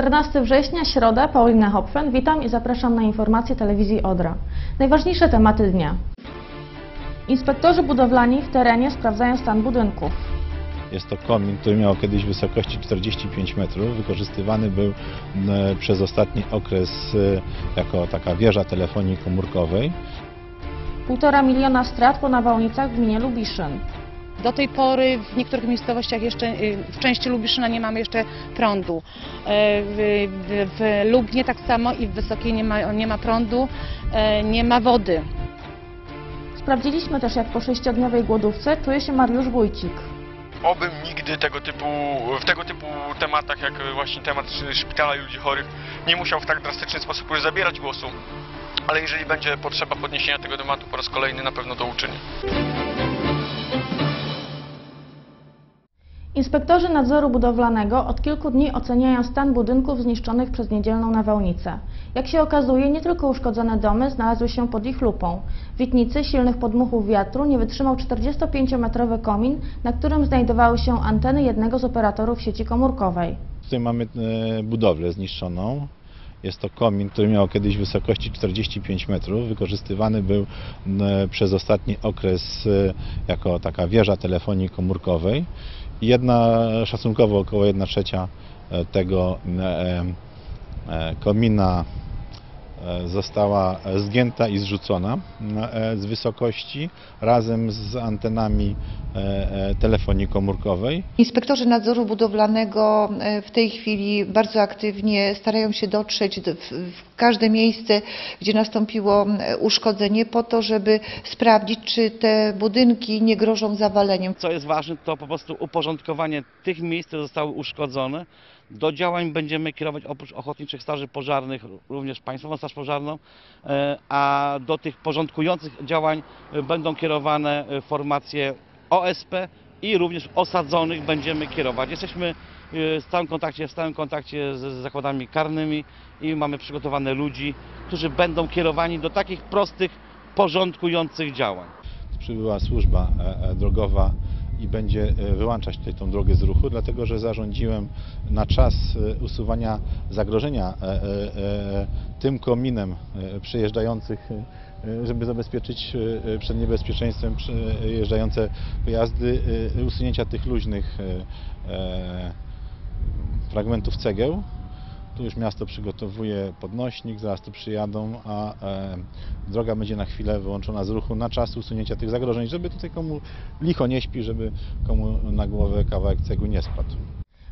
14 września, środa, Paulina Hopfen. Witam i zapraszam na informacje telewizji Odra. Najważniejsze tematy dnia. Inspektorzy budowlani w terenie sprawdzają stan budynków. Jest to komin, który miał kiedyś wysokości 45 metrów. Wykorzystywany był m, przez ostatni okres e, jako taka wieża telefonii komórkowej. Półtora miliona strat po nawałnicach w gminie Lubiszyn. Do tej pory w niektórych miejscowościach jeszcze, y, w części Lubiszyna nie mamy jeszcze prądu. E, W, Lubnie tak samo i w Wysokiej nie ma, nie ma prądu, e, nie ma wody. Sprawdziliśmy też, jak po sześciodniowej głodówce czuje się Mariusz Wójcik. Obym nigdy tego typu, w tego typu tematach, jak właśnie temat szpitala i ludzi chorych, nie musiał w tak drastyczny sposób już zabierać głosu. Ale jeżeli będzie potrzeba podniesienia tego tematu po raz kolejny, na pewno to uczynię. Inspektorzy nadzoru budowlanego od kilku dni oceniają stan budynków zniszczonych przez niedzielną nawałnicę. Jak się okazuje, nie tylko uszkodzone domy znalazły się pod ich lupą. Witnicy silnych podmuchów wiatru nie wytrzymał 45-metrowy komin, na którym znajdowały się anteny jednego z operatorów sieci komórkowej. Tutaj mamy e, budowlę zniszczoną. Jest to komin, który miał kiedyś wysokości 45 metrów. Wykorzystywany był m, przez ostatni okres e, jako taka wieża telefonii komórkowej. Jedna, szacunkowo około 1 trzecia e, tego e, e, komina została zgięta i zrzucona e, z wysokości razem z antenami e, e, telefonii komórkowej. Inspektorzy nadzoru budowlanego e, w tej chwili bardzo aktywnie starają się dotrzeć do- w, każde miejsce, gdzie nastąpiło e, uszkodzenie, po to, żeby sprawdzić, czy te budynki nie grożą zawaleniem. Co jest ważne, to po prostu uporządkowanie tych miejsc, które zostały uszkodzone. Do działań będziemy kierować oprócz ochotniczych straży pożarnych również Państwową Straż Pożarną, e, a do tych porządkujących działań będą kierowane e, formacje OSP i również osadzonych będziemy kierować. Jesteśmy e, w stałym kontakcie, w stałym kontakcie z zakładami karnymi i mamy przygotowane ludzi, którzy będą kierowani do takich prostych, porządkujących działań. przybyła służba drogowa i będzie e, wyłączać tutaj tą drogę z ruchu, dlatego że zarządziłem na czas e, usuwania zagrożenia e, tym kominem przejeżdżających, żeby zabezpieczyć przed niebezpieczeństwem przejeżdżające pojazdy, usunięcia tych luźnych fragmentów cegieł. Tu już miasto przygotowuje podnośnik, zaraz tu przyjadą, a e, droga będzie na chwilę wyłączona z ruchu na czas usunięcia tych zagrożeń, żeby tutaj komu licho nie śpi, żeby komu na głowę kawałek cegły nie spadł.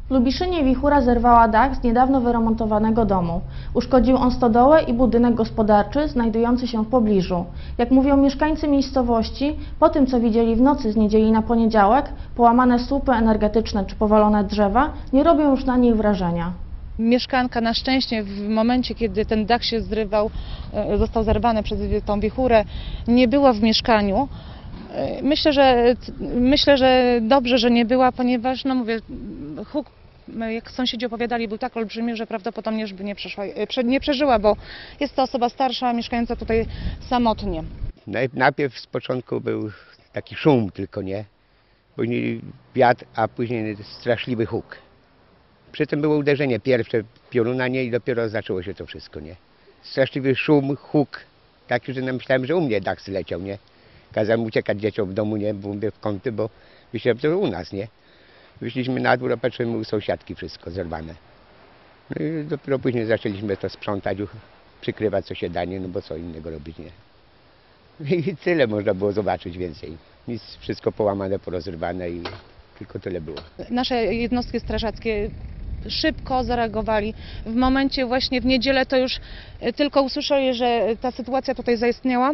W Lubiszynie wichura zerwała dach z niedawno wyremontowanego domu. Uszkodził on stodołę i budynek gospodarczy znajdujący się w pobliżu. Jak mówią mieszkańcy miejscowości, po tym co widzieli w nocy z niedzieli na poniedziałek, połamane słupy energetyczne czy powalone drzewa nie robią już na nich wrażenia. Mieszkanka na szczęście w momencie, kiedy ten dach się zrywał, e, został zerwany przez tą wichurę, nie była w mieszkaniu. E, Myślę, że myślę, że dobrze, że nie była, ponieważ no mówię, huk, e, jak sąsiedzi opowiadali, był tak olbrzymi, że prawdopodobnie już by nie, przeszła, prze- nie przeżyła, bo jest to osoba starsza, mieszkająca tutaj samotnie. Naj- Najpierw z początku był taki szum tylko, nie? Później wiatr, a później straszliwy huk. Przy tym było uderzenie pierwsze pioruna, nie? I dopiero zaczęło się to wszystko, nie? Straszliwy szum, huk. Taki, że myślałem, że u mnie dach zleciał, nie? Kazałem uciekać dzieciom w domu, nie? Bo mówię w kąty, bo myślałem, to u nas, nie? Wyszliśmy na dwór, a patrzymy u sąsiadki wszystko zerwane. No i dopiero później zaczęliśmy to sprzątać, przykrywać co się da, nie? No bo co innego robić, nie? I tyle można było zobaczyć więcej. Nic, wszystko połamane, porozrywane i tylko tyle było. nasze jednostki strażackie szybko zareagowali. W momencie właśnie w niedzielę to już e, tylko usłyszeli, że ta sytuacja tutaj zaistniała.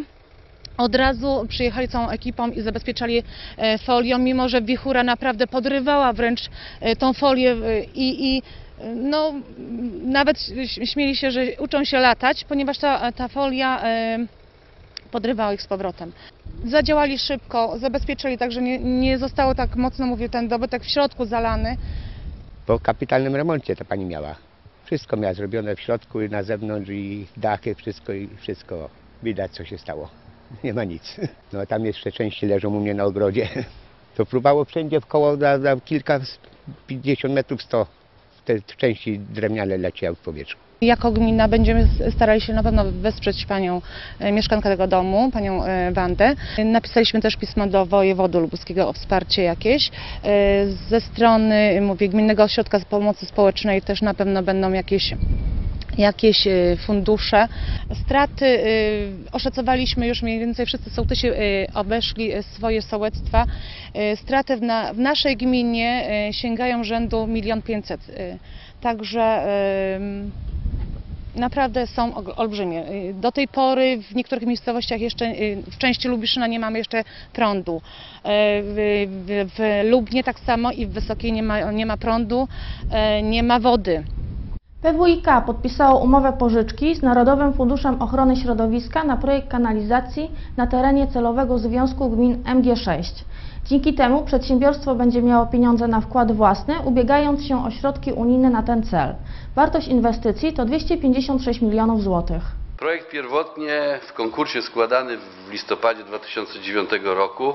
Od razu przyjechali całą ekipą i zabezpieczali e, folią, mimo że wichura naprawdę podrywała wręcz e, tą folię e, i, i e, no, nawet śmieli się, że uczą się latać, ponieważ ta, ta folia e, podrywała ich z powrotem. Zadziałali szybko, zabezpieczyli, także nie, nie zostało tak mocno, mówię, ten dobytek w środku zalany. Po kapitalnym remoncie ta pani miała. Wszystko miała zrobione w środku i na zewnątrz i dachy, wszystko i wszystko. Widać co się stało. Nie ma nic. No tam jeszcze części leżą u mnie na ogrodzie. To próbowało wszędzie w koło kilka, 50 metrów, 100 te części drewniane leciały w powietrzu. Jako gmina będziemy starali się na pewno wesprzeć panią e, mieszkankę tego domu, panią e, Wandę. Napisaliśmy też pismo do wojewody lubuskiego o wsparcie jakieś. E, Ze strony, mówię, Gminnego Ośrodka Pomocy Społecznej też na pewno będą jakieś jakieś fundusze. Straty oszacowaliśmy już mniej więcej, wszyscy sołtysi obeszli swoje sołectwa. Straty w, na, w naszej gminie sięgają rzędu 1 500 000. Także naprawdę są olbrzymie. Y, Do tej pory w niektórych miejscowościach jeszcze, y, w części Lubiszyna nie mamy jeszcze prądu. E, W, Lubnie tak samo i w Wysokiej nie ma, nie ma prądu, nie ma wody. PWiK podpisało umowę pożyczki z Narodowym Funduszem Ochrony Środowiska na projekt kanalizacji na terenie celowego Związku Gmin MG6. Dzięki temu przedsiębiorstwo będzie miało pieniądze na wkład własny, ubiegając się o środki unijne na ten cel. Wartość inwestycji to 256 milionów złotych. Projekt pierwotnie w konkursie składany w listopadzie 2009 roku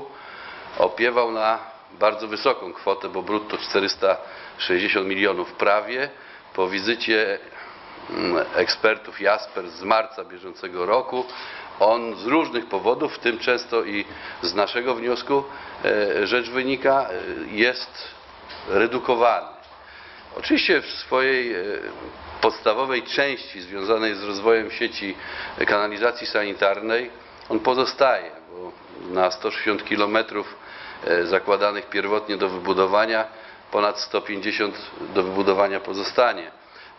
opiewał na bardzo wysoką kwotę, bo brutto 460 milionów prawie. Po wizycie mm, ekspertów Jasper z marca bieżącego roku on z różnych powodów, w tym często i z naszego wniosku e, rzecz wynika, e, jest redukowany. Oczywiście w swojej e, podstawowej części związanej z rozwojem sieci kanalizacji sanitarnej on pozostaje, bo na 160 km zakładanych pierwotnie do wybudowania ponad 150 do wybudowania pozostanie.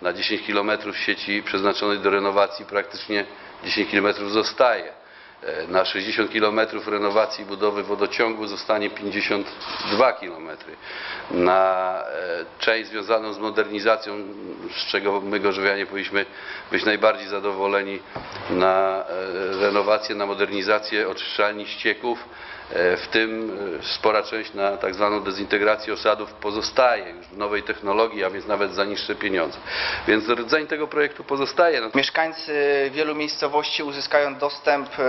Na 10 km sieci przeznaczonej do renowacji praktycznie 10 km zostaje. E, Na 60 km renowacji budowy wodociągu zostanie 52 km. Na e, część związaną z modernizacją, z czego my gorzowianie powinniśmy być najbardziej zadowoleni, na e, renowację, na modernizację oczyszczalni ścieków, w tym e, spora część na tak zwaną dezintegrację osadów pozostaje już w nowej technologii, a więc nawet za niższe pieniądze. Więc rdzeń tego projektu pozostaje. Mieszkańcy wielu miejscowości uzyskają dostęp e,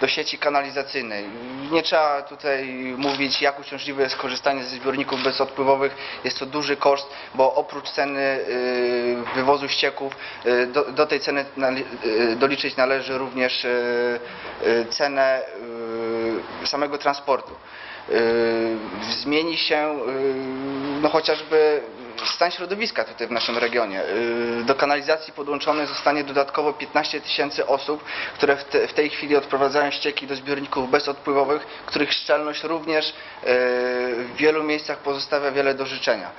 do sieci kanalizacyjnej. Nie trzeba tutaj mówić, jak uciążliwe jest korzystanie ze zbiorników bezodpływowych. Jest to duży koszt, bo oprócz ceny e, wywozu ścieków, e, do, do tej ceny e, doliczyć należy również e, e, cenę e, samego transportu. E, Zmieni się y, no chociażby stan środowiska tutaj w naszym regionie. Y, Do kanalizacji podłączonych zostanie dodatkowo 15 tysięcy osób, które w, te, w tej chwili odprowadzają ścieki do zbiorników bezodpływowych, których szczelność również y, w wielu miejscach pozostawia wiele do życzenia.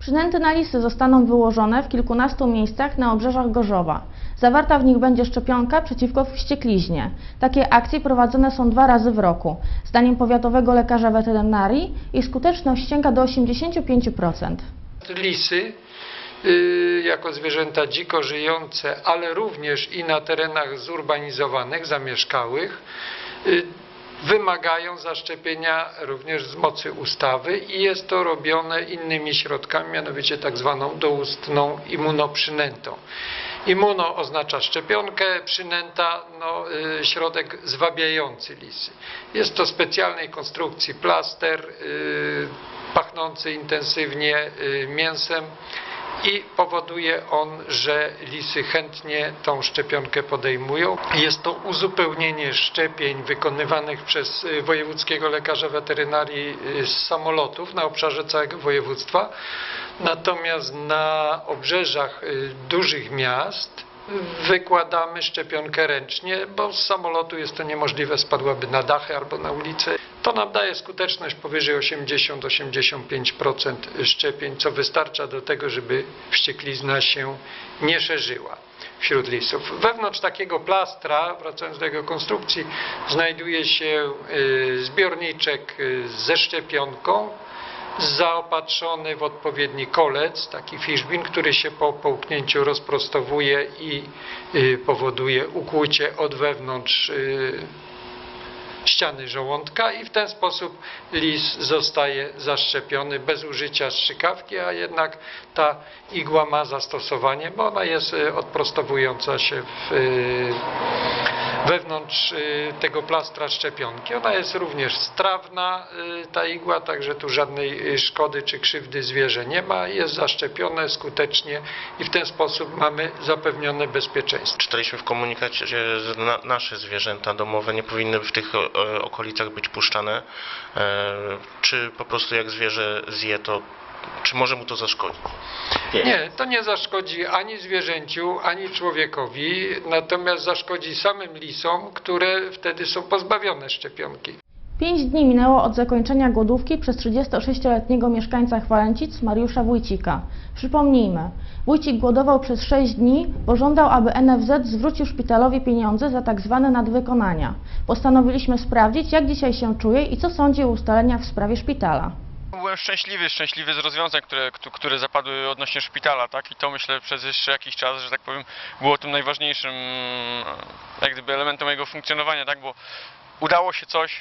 Przynęty na listy zostaną wyłożone w kilkunastu miejscach na obrzeżach Gorzowa. Zawarta w nich będzie szczepionka przeciwko wściekliźnie. Takie akcje prowadzone są dwa razy w roku. Zdaniem powiatowego lekarza weterynarii ich skuteczność sięga do 85%. lisy y, jako zwierzęta dziko żyjące, ale również i na terenach zurbanizowanych, zamieszkałych, y, wymagają zaszczepienia również z mocy ustawy i jest to robione innymi środkami, mianowicie tak zwaną doustną immunoprzynętą. Immuno oznacza szczepionkę, przynęta no, y, środek zwabiający lisy. Jest to specjalnej konstrukcji plaster y, pachnący intensywnie y, mięsem i powoduje on, że lisy chętnie tą szczepionkę podejmują. Jest to uzupełnienie szczepień wykonywanych przez y, wojewódzkiego lekarza weterynarii y, z samolotów na obszarze całego województwa. Natomiast na obrzeżach y, dużych miast wykładamy szczepionkę ręcznie, bo z samolotu jest to niemożliwe, spadłaby na dachy albo na ulicę. To nam daje skuteczność powyżej 80-85% szczepień, co wystarcza do tego, żeby wścieklizna się nie szerzyła wśród lisów. Wewnątrz takiego plastra, wracając do jego konstrukcji, znajduje się y, zbiorniczek y, ze szczepionką, zaopatrzony w odpowiedni kolec, taki fishbin, który się po połknięciu rozprostowuje i y, powoduje ukłucie od wewnątrz y, ściany żołądka i w ten sposób lis zostaje zaszczepiony bez użycia strzykawki, a jednak ta igła ma zastosowanie, bo ona jest y, odprostowująca się w, wewnątrz y, tego plastra szczepionki. Ona jest również strawna, y, ta igła, także tu żadnej y, szkody czy krzywdy zwierzę nie ma. Jest zaszczepione skutecznie i w ten sposób mamy zapewnione bezpieczeństwo. Czytaliśmy w komunikacie, że na, nasze zwierzęta domowe nie powinny w tych e, okolicach być puszczane. E, czy po prostu jak zwierzę zje, to czy może mu to zaszkodzić? Nie, to nie zaszkodzi ani zwierzęciu, ani człowiekowi, natomiast zaszkodzi samym lisom, które wtedy są pozbawione szczepionki. Pięć dni minęło od zakończenia głodówki przez 36-letniego mieszkańca Chwalęcic Mariusza Wójcika. Przypomnijmy, Wójcik głodował przez 6 dni, bo żądał, aby NFZ zwrócił szpitalowi pieniądze za tak zwane nadwykonania. Postanowiliśmy sprawdzić, jak dzisiaj się czuje i co sądzi o ustaleniach w sprawie szpitala. Byłem szczęśliwy, szczęśliwy z rozwiązań, które, któ- które zapadły odnośnie szpitala, tak? I to myślę przez jeszcze jakiś czas, że tak powiem, było tym najważniejszym jak gdyby elementem mojego funkcjonowania, tak? Bo udało się coś,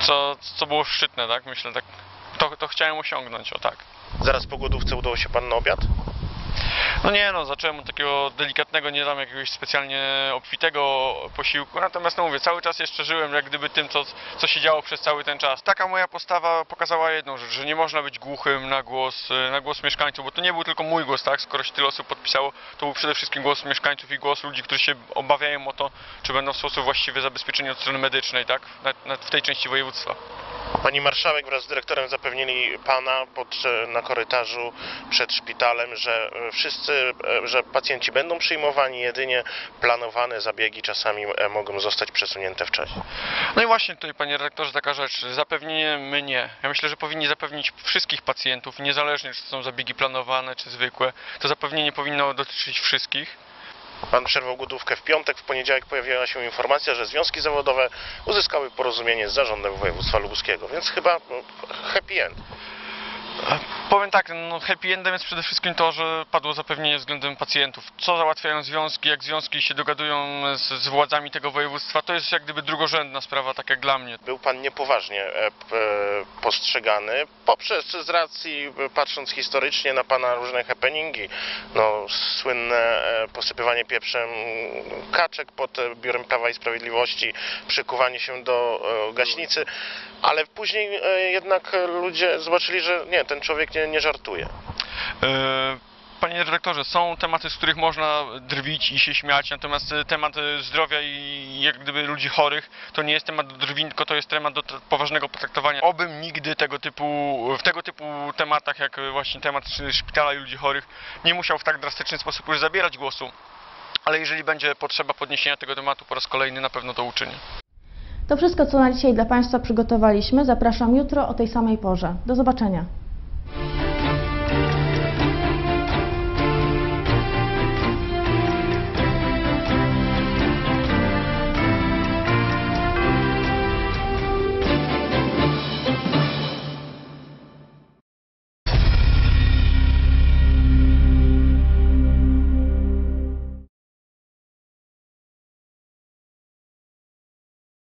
co, co było szczytne, tak? Myślę, tak. To, to chciałem osiągnąć, o tak. Zaraz po głodówce udało się pan na obiad? No nie no, zacząłem od takiego delikatnego, nie dam jakiegoś specjalnie obfitego posiłku, natomiast no mówię, cały czas jeszcze żyłem jak gdyby tym, co, co się działo przez cały ten czas. Taka moja postawa pokazała jedną rzecz, że nie można być głuchym na głos, na głos mieszkańców, bo to nie był tylko mój głos, tak, skoro się tyle osób podpisało, to był przede wszystkim głos mieszkańców i głos ludzi, którzy się obawiają o to, czy będą w sposób właściwy zabezpieczeni od strony medycznej, tak, w tej części województwa. Pani marszałek wraz z dyrektorem zapewnili pana pod, na korytarzu przed szpitalem, że e, wszyscy, e, że pacjenci będą przyjmowani, jedynie planowane zabiegi czasami e, mogą zostać przesunięte w czasie. No i właśnie tutaj, panie redaktorze, taka rzecz. Zapewnienie mnie. Ja myślę, że powinni zapewnić wszystkich pacjentów, niezależnie czy to są zabiegi planowane, czy zwykłe. To zapewnienie powinno dotyczyć wszystkich. Pan przerwał głodówkę w piątek, w poniedziałek pojawiła się informacja, że związki zawodowe uzyskały porozumienie z zarządem województwa lubuskiego, więc chyba no, happy end. Powiem tak, no happy endem jest przede wszystkim to, że padło zapewnienie względem pacjentów. Co załatwiają związki, jak związki się dogadują z, z władzami tego województwa, to jest jak gdyby drugorzędna sprawa, tak jak dla mnie. Był pan niepoważnie e, e, postrzegany poprzez z racji, e, patrząc historycznie na pana różne happeningi, no słynne posypywanie pieprzem kaczek pod biurem Prawa i Sprawiedliwości, przykuwanie się do gaśnicy, ale później jednak ludzie zobaczyli, że nie, ten człowiek nie, nie żartuje. E, Panie redaktorze, są tematy, z których można drwić i się śmiać, natomiast e, temat e, zdrowia i jak gdyby ludzi chorych to nie jest temat do drwin, tylko to jest temat do poważnego potraktowania. Obym nigdy tego typu, w tego typu tematach, jak właśnie temat sz- szpitala i ludzi chorych, nie musiał w tak drastyczny sposób już zabierać głosu. Ale jeżeli będzie potrzeba podniesienia tego tematu po raz kolejny, na pewno to uczynię. To wszystko, co na dzisiaj dla Państwa przygotowaliśmy. Zapraszam jutro o tej samej porze. Do zobaczenia.